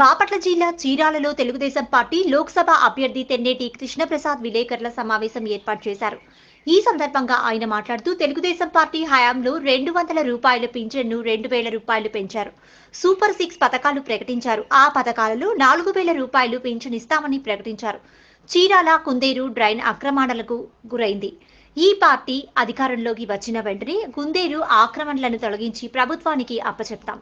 బాపట్ల జిల్లా చీరాలలో తెలుగుదేశం పార్టీ లోక్సభ అభ్యర్థి తెన్నేటి కృష్ణప్రసాద్ విలేకరుల సమావేశం ఏర్పాటు చేశారు. ఈ సందర్భంగా ఆయన మాట్లాడుతూ తెలుగుదేశం పార్టీ హయాంలో రెండు వందల రూపాయల పింఛన్ను రెండు వేల రూపాయలు పెంచారు. సూపర్ సిక్స్ పథకాలు ప్రకటించారు. ఆ పథకాలలో నాలుగు వేల రూపాయలు పింఛన్ ఇస్తామని ప్రకటించారు. చీరాల కుందేరు డ్రైన్ ఆక్రమణలకు గురైంది. ఈ పార్టీ అధికారంలోకి వచ్చిన వెంటనే కుందేరు ఆక్రమణలను తొలగించి ప్రభుత్వానికి అప్పచెప్తాం.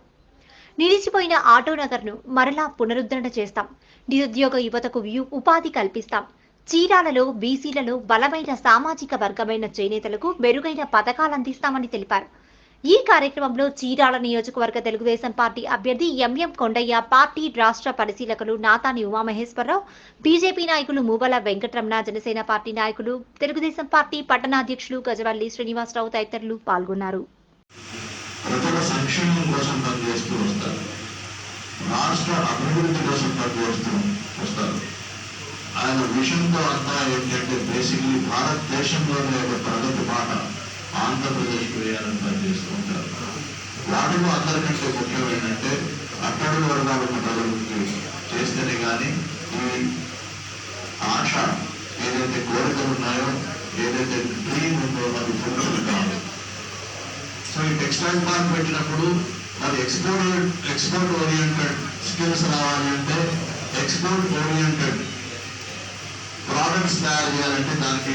నిలిచిపోయిన ఆటో నగర్ను మరలా పునరుద్ధరణ చేస్తాం. నిరుద్యోగ యువతకు ఉపాధి కల్పిస్తాం. చీరాలలో బీసీలలో బలమైన సామాజిక వర్గమైన చేనేతలకు మెరుగైన పథకాలు అందిస్తామని తెలిపారు. ఈ కార్యక్రమంలో చీరాల నియోజకవర్గ తెలుగుదేశం పార్టీ అభ్యర్థి ఎంఎం కొండయ్య పార్టీ రాష్ట్ర పరిశీలకులు నాతాని ఉమామహేశ్వరరావు బీజేపీ నాయకులు మూబల వెంకటరమణ జనసేన పార్టీ నాయకులు తెలుగుదేశం పార్టీ పట్టణాధ్యక్షులు గజవల్లి శ్రీనివాసరావు తదితరులు పాల్గొన్నారు. ప్రజల సంక్షేమం కోసం పనిచేస్తూ వస్తారు. రాష్ట్ర అభివృద్ధి కోసం పనిచేస్తూ వస్తారు. ఆయన విషయంతో అంతా ఏంటంటే బేసిక్లీ భారతదేశంలోనే ఒక ప్రగతి మాట ఆంధ్రప్రదేశ్ వేయాలని పనిచేస్తూ ఉంటారు. వాటిలో అందరికంటే ముఖ్యం ఏంటంటే అట్టడుగు వర్గాల ఉన్న ప్రజలకి చేస్తేనే కానీ ఈ ఆశ ఏదైతే కోరికలు ఉన్నాయో ఏదైతే డ్రీమ్ ఉందో అది ఫుల్ఫిల్ టెక్స్టైల్ పార్క్ పెట్టినప్పుడు అది ఎక్స్పోర్ట్ ఎక్స్పోర్ట్ ఓరియంటెడ్ స్కిల్స్ రావాలి అంటే ఎక్స్పోర్ట్ ఓరియంటెడ్ ప్రోడక్ట్స్ తయారు చేయాలంటే దానికి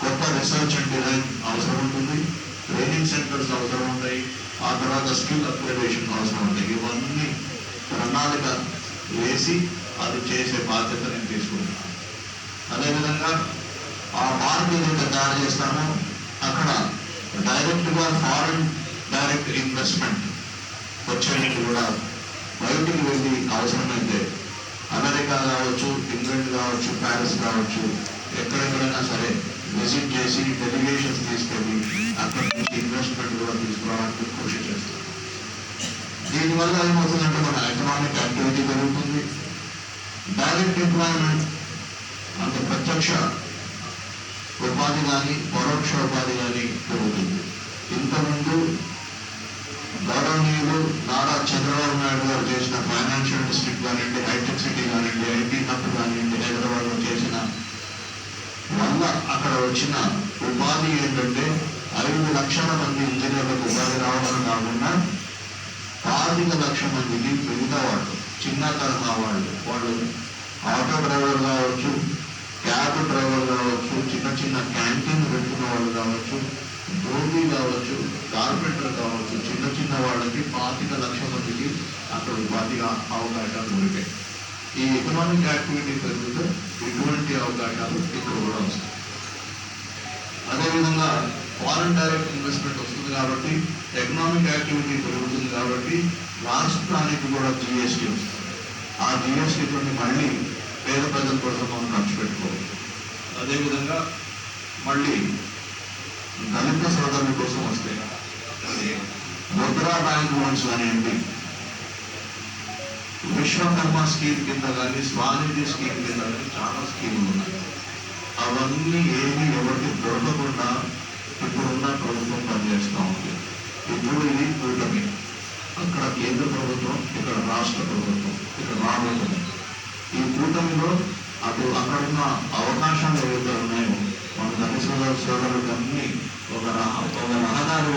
కొత్త రీసెర్చ్ అండ్ డిజైన్ అవసరం ఉంటుంది. ట్రైనింగ్ సెంటర్స్ అవసరం ఉంటాయి. ఆ తర్వాత స్కిల్ అప్గ్రేడేషన్ అవసరం ఉంటాయి. ఇవన్నీ ప్రణాళిక వేసి అది చేసే బాధ్యత నేను తీసుకుంటున్నాను. అదేవిధంగా ఆ పార్క్ ఏదైతే తయారు చేస్తామో అక్కడ డైరెక్ట్గా ఫారెన్ డైరెక్ట్ ఇన్వెస్ట్మెంట్ వచ్చేటికి కూడా బయటికి వెళ్ళి అవసరమైతే అమెరికా కావచ్చు ఇంగ్లాండ్ కావచ్చు ప్యారిస్ కావచ్చు ఎక్కడెక్కడైనా సరే విజిట్ చేసి డెలిగేషన్స్ తీసుకెళ్ళి అక్కడి నుంచి ఇన్వెస్ట్మెంట్ కూడా తీసుకురావడానికి కృషి చేస్తారు దీనివల్ల ఏమవుతుందంటే మన ఎకనామిక్ యాక్టివిటీ పెరుగుతుంది. డైరెక్ట్ ఎంప్లాయ్మెంట్ అంటే ప్రత్యక్ష ఉపాధి కానీ పరోక్ష ఉపాధి కానీ పెరుగుతుంది. ఇంతకుముందు గౌరవనీయులు నారా చంద్రబాబు నాయుడు గారు చేసిన ఫైనాన్షియల్ డిస్ట్రిక్ట్ కానివ్వండి హైటెక్ సిటీ కానివ్వండి ఐటీ హబ్ కానివ్వండి హైదరాబాద్లో చేసిన వల్ల అక్కడ వచ్చిన ఉపాధి ఏంటంటే ఐదు లక్షల మంది ఇంజనీర్లకు ఉపాధి రావడం కాకుండా పాతిక లక్ష మందికి మిగతా వాళ్ళు చిన్న తరహా వాళ్ళు వాళ్ళు ఆటో డ్రైవర్ కావచ్చు క్యాబ్ డ్రైవర్ కావచ్చు చిన్న చిన్న క్యాంటీన్ పెట్టుకున్న వాళ్ళు కావచ్చు ధోబీ కావచ్చు కార్పెంటర్ కావచ్చు చిన్న చిన్న వాళ్ళకి పాతిక లక్ష మందికి అక్కడ ఉపాధిగా అవకాశాలు దొరికాయి. ఈ ఎకనామిక్ యాక్టివిటీ పెరుగుతూ ఎటువంటి అవకాశాలు ఇక్కడ కూడా వస్తాయి. అదేవిధంగా ఫారెన్ డైరెక్ట్ ఇన్వెస్ట్మెంట్ వస్తుంది కాబట్టి ఎకనామిక్ యాక్టివిటీ పెరుగుతుంది కాబట్టి రాష్ట్రానికి కూడా జిఎస్టీ వస్తుంది. ఆ జిఎస్టీతోని మళ్ళీ పేద ప్రజల కోసం మనం ఖర్చు పెట్టుకోవచ్చు. అదేవిధంగా మళ్ళీ దళిత సోదరుల కోసం వస్తే ముద్రా బ్యాంక్ లోన్స్ కానివ్వండి విశ్వకర్మ స్కీమ్ కింద కానీ స్వానిధి స్కీమ్ కింద కానీ చాలా స్కీములు ఉన్నాయి. అవన్నీ ఏమి ఎవరికి దొరకకుండా ఇప్పుడున్న ప్రభుత్వం పనిచేస్తూ ఉంది. ఇప్పుడు ఇది కూటమి. అక్కడ కేంద్ర ప్రభుత్వం ఇక్కడ రాష్ట్ర ప్రభుత్వం ఇక్కడ రాబోతుంది. ఈ కూటమిలో అటు అక్కడున్న అవకాశాలు ఏవైతే ఉన్నాయో మన దళిత సోదరు సోదరులకు అన్ని ఒక రహ- ఒక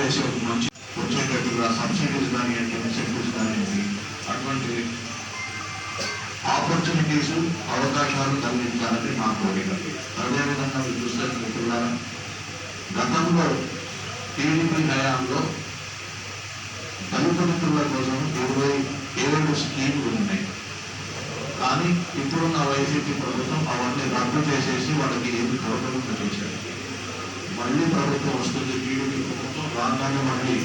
రహదారి ఒక మంచి వచ్చేటట్టుగా సబ్సిడీస్ కానివ్వండి ఇన్సెంటివ్స్ కానివ్వండి అటువంటి ఆపర్చునిటీస్ అవకాశాలు కలిగించాలని మా కోరిక. అదేవిధంగా మీరు చూస్తే మిత్రులారా గతంలో టీడీపీ హయాంలో దళిత మిత్రుల కోసం ఇరవై ఏడు స్కీములు ఉన్నాయి. కానీ ఇప్పుడున్న వైసీపీ ప్రభుత్వం అవన్నీ రద్దు చేసేసి వాళ్ళకి ఏమి దొరకకుండా చేశారు మళ్ళీ ప్రభుత్వం వస్తుంది టీడీపీ ప్రభుత్వం రాగానే మళ్ళీ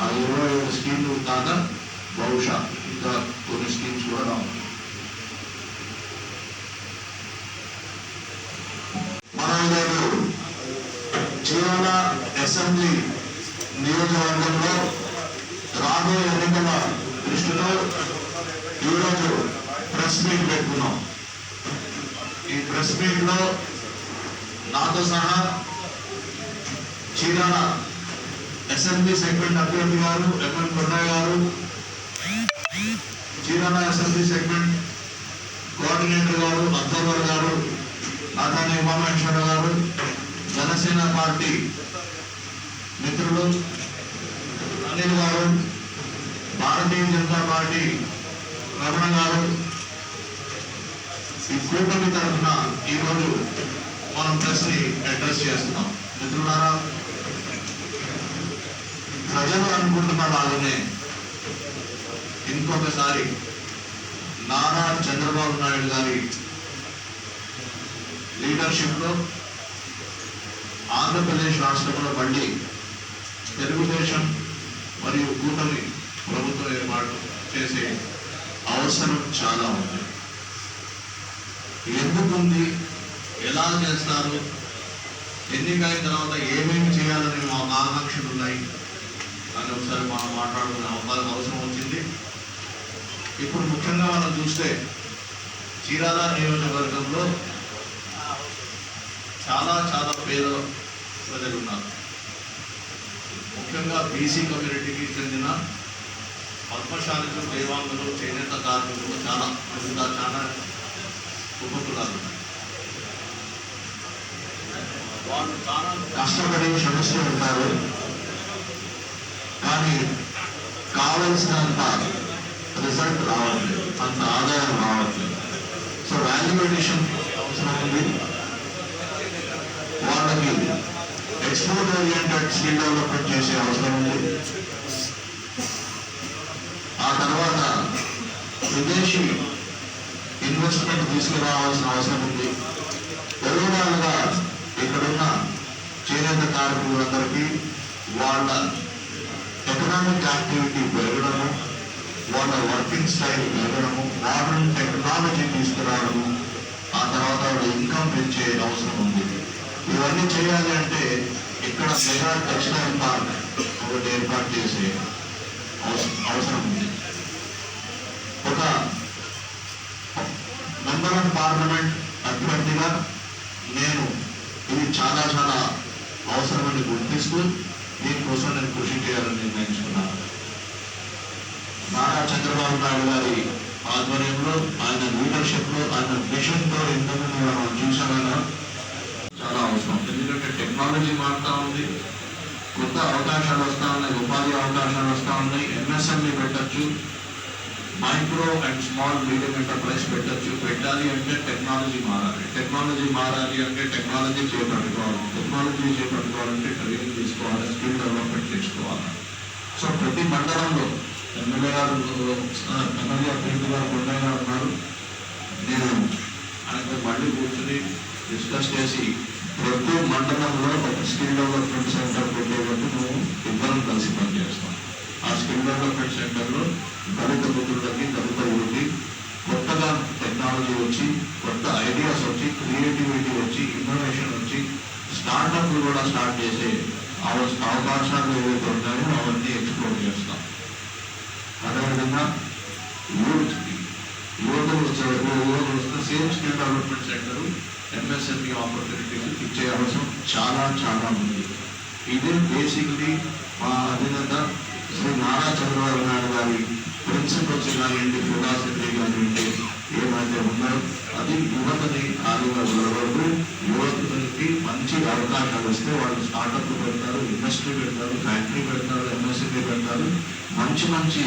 ఆ ఇరవై ఐదు స్కీమ్లు కాక బహుశా ఇంకా కొన్ని స్కీమ్స్ కూడా రావచ్చు మనం ఈరోజు చీరాల అసెంబ్లీ నియోజకవర్గంలో రాబోయే ఎన్నికల దృష్టిలో ఈరోజు ప్రెస్ మీట్ పెట్టుకున్నాం. ఈ ప్రెస్ మీట్లో నాతో సహా చీరాల అసెంబ్లీ సెగ్మెంట్ అభ్యర్థి గారు ఎంఎన్ కొండయ్య గారు. చీరాల అసెంబ్లీ సెగ్మెంట్ కోఆర్డినేటర్ గారు అత్తవర్ గారు అతని ఉమామహేశ్వర గారు జనసేన పార్టీ మిత్రులు అనిల్ గారు భారతీయ జనతా పార్టీ రమణ గారు. ఈ కూటమి తరఫున ఈరోజు మనం ప్రెస్ని అడ్రస్ చేస్తున్నాం. మిత్రులారా ప్రజలు అనుకుంటున్న లాగానే ఇంకొకసారి నారా చంద్రబాబు నాయుడు గారి లీడర్షిప్లో ఆంధ్రప్రదేశ్ రాష్ట్రంలో మళ్ళీ తెలుగుదేశం మరియు కూటమి ప్రభుత్వం ఏర్పాటు చేసే అవసరం చాలా ఉంది. ఎందుకుంది? ఎలా చేస్తారు? ఎన్నికైన తర్వాత ఏమేమి చేయాలని మా ఆకాంక్షలు ఉన్నాయి? అని ఒకసారి మనం మాట్లాడుకునే అవకాశం అవసరం వచ్చింది. ఇప్పుడు ముఖ్యంగా మనం చూస్తే చీరాల నియోజకవర్గంలో చాలా చాలా పేద ప్రజలు ఉన్నారు. ముఖ్యంగా బీసీ కమ్యూనిటీకి చెందిన పద్మశాలిలు దేవాంగులు చేనేత కార్మికులు చాలా ఇంకా చాలా ఉపకులాలు వాళ్ళు చాలా కష్టపడి శ్రమిస్తూ ఉంటారు కానీ కావలసినంత రిజల్ట్ రావట్లేదు. అంత ఆదాయం రావట్లేదు. సో వాల్యుయేషన్ అవసరం ఉంది వాళ్ళకి ఎక్స్పోర్ట్ ఓరియంటెడ్ స్కిల్ డెవలప్మెంట్ చేసే అవసరం ఉంది. ఆ తర్వాత విదేశీ ఇన్వెస్ట్మెంట్ తీసుకురావాల్సిన అవసరం ఉంది. ఓవరాల్గా ఇక్కడున్న చేనేత కార్మికులందరికీ వాళ్ళ ఎకనామిక్ యాక్టివిటీ పెరగడము వాళ్ళ వర్కింగ్ స్టైల్ పెరగడము మోడర్న్ టెక్నాలజీ తీసుకురావడము ఆ తర్వాత వాళ్ళ ఇన్కమ్ పెంచే అవసరం ఉంది. ఇవన్నీ చేయాలి అంటే ఇక్కడ మెగా టెక్స్టైల్ పార్క్ ఒకటి ఏర్పాటు చేసే అవసరం అవసరం ఉంది. ఒక మెంబర్ ఆఫ్ పార్లమెంట్ అభ్యర్థిగా నేను ఇది చాలా చాలా అవసరమని గుర్తిస్తూ దీనికోసం నేను కృషి చేయాలని నిర్ణయించుకున్నాను. నారా చంద్రబాబు నాయుడు గారి ఆధ్వర్యంలో ఆయన లీడర్షిప్లో ఆయన విజన్తో ఇంతకుముందు మనం చూసామన్నా చాలా అవసరం. ఎందుకంటే టెక్నాలజీ మారుతా ఉంది కొత్త అవకాశాలు వస్తా ఉన్నాయి ఉపాధి అవకాశాలు వస్తూ ఉన్నాయి ఎంఎస్ఎంఈ పెట్టచ్చు micro and small medium enterprise పెట్టచ్చు పెట్టాలి అంటే టెక్నాలజీ మారాలి. టెక్నాలజీ మారాలి అంటే టెక్నాలజీ చేపట్టుకోవాలి. టెక్నాలజీ చేపట్టుకోవాలంటే ట్రైనింగ్ తీసుకోవాలి స్కిల్ డెవలప్మెంట్ చేసుకోవాలి సో ప్రతి మండలంలో ఎమ్మెల్యే గారు ఎమ్మెల్యే అభ్యర్థి గారు కొండగా ఉన్నారు. నేను ఆయనతో మళ్ళీ కూర్చుని డిస్కస్ చేసి ప్రతి మండలంలో ఒక స్కిల్ డెవలప్మెంట్ సెంటర్ పెట్టేటట్టు మేము ఇద్దరం కలిసి పనిచేస్తాం. ఆ స్కిల్ డెవలప్మెంట్ సెంటర్లో దళిత మిత్రులకి దళిత యువతి కొత్తగా టెక్నాలజీ వచ్చి కొత్త ఐడియాస్ వచ్చి క్రియేటివిటీ వచ్చి ఇన్నోవేషన్ వచ్చి స్టార్టప్లు కూడా స్టార్ట్ చేసే అవకాశాలు ఏవైతే ఉన్నాయో అవన్నీ ఎక్స్ప్లోర్ చేస్తాం. అదేవిధంగా యూత్కి యువతలు వచ్చే యువతలు వస్తే same skill development centre MSME opportunities ఇచ్చే అవసరం చాలా చాలా ఉంది. ఇది బేసిక్లీ మా అధినేత శ్రీ నారా చంద్రబాబు నాయుడు గారి ప్రిన్సిపల్స్ కానివ్వండి ఫిలాసఫీ కానివ్వండి ఏమైతే ఉన్నాయో అది యువతని ఆరుగా నిలబడుతూ యువతకి మంచి అవకాశాలు వస్తే వాళ్ళు స్టార్టప్ పెడతారు ఇండస్ట్రీ పెడతారు ఫ్యాక్టరీ పెడతారు ఎంఎస్ఎంఈ పెడతారు. మంచి మంచి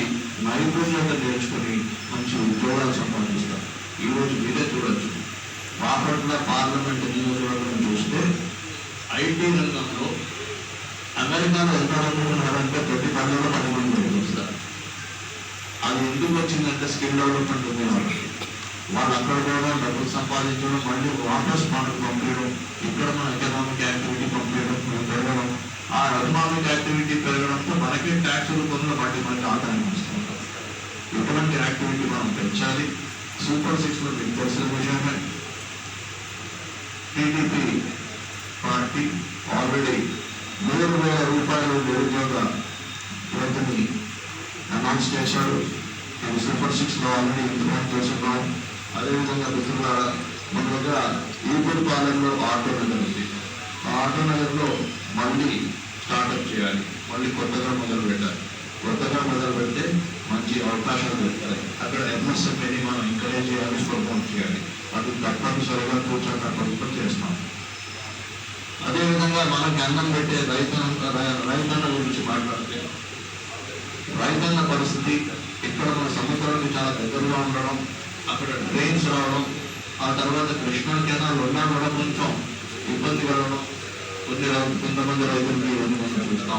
నైపుణ్యత నేర్చుకుని మంచి ఉద్యోగాలు సంపాదిస్తారు. ఈ రోజు మీరే చూడొచ్చు. బాపట్ల పార్లమెంట్ నియోజకవర్గం చూస్తే ఐటీ రంగంలో అమెరికాలో ఎంత అనుకుంటున్నారంటే ఉన్నారంటే ప్రతి పల్లెలో పని ఎందుకు వచ్చిందంటే స్కిల్ డెవలప్మెంట్ ఉంది వాళ్ళకి. వాళ్ళు అక్కడ కూడా డబ్బులు సంపాదించడం మళ్ళీ వాపస్ మనకు పంపించడం ఇక్కడ మన ఎకనామిక్ యాక్టివిటీ పంపించడం పెరగడం. ఆ ఎకనామిక్ యాక్టివిటీ పెరగడంతో మనకే ట్యాక్సులు రూపంలో మళ్ళీ మనకి ఆదాయం వస్తుంటాం ఎటువంటి యాక్టివిటీ మనం పెంచాలి? సూపర్ సిక్స్లో మీకు తెలిసిన విషయమే. టీడీపీ పార్టీ ఆల్రెడీ మూడు వేల రూపాయలు నిరుద్యోగ యువతని అనౌన్స్ చేశాడు. సూపర్ సిక్స్ ఆల్రెడీ ఇంప్లిమెంట్ చేస్తున్నాం అదేవిధంగా మిత్రులారా మన దగ్గర ఈపూర్ పాలెంలో ఆటో నగర్ ఉంది. ఆ ఆటో నగర్లో మళ్ళీ స్టార్ట్అప్ చేయాలి. మళ్ళీ కొత్తగా మొదలు పెట్టాలి. కొత్తగా మొదలు పెడితే మంచి అవకాశాలు దొరుకుతాయి. అక్కడ ఎంఎస్ఎంఏని మనం ఎంకరేజ్ చేయాలి ప్రమోట్ చేయాలి. అది తప్పనిసరిగా కూర్చొని అక్కడ చేస్తాం. అదేవిధంగా మనకి అన్నం పెట్టే రైతన్న రై- రైతన్న గురించి మాట్లాడితే రైతన్న పరిస్థితి ఇక్కడ మన సముద్రానికి చాలా దగ్గరగా ఉండడం అక్కడ ట్రైన్స్ రావడం ఆ తర్వాత కృష్ణా కెనాల్ ఉన్నా కూడా కొంచెం ఇబ్బంది కలగడం కొన్ని కొంతమంది రైతులకి ఇవన్నీ మనం చూస్తాం.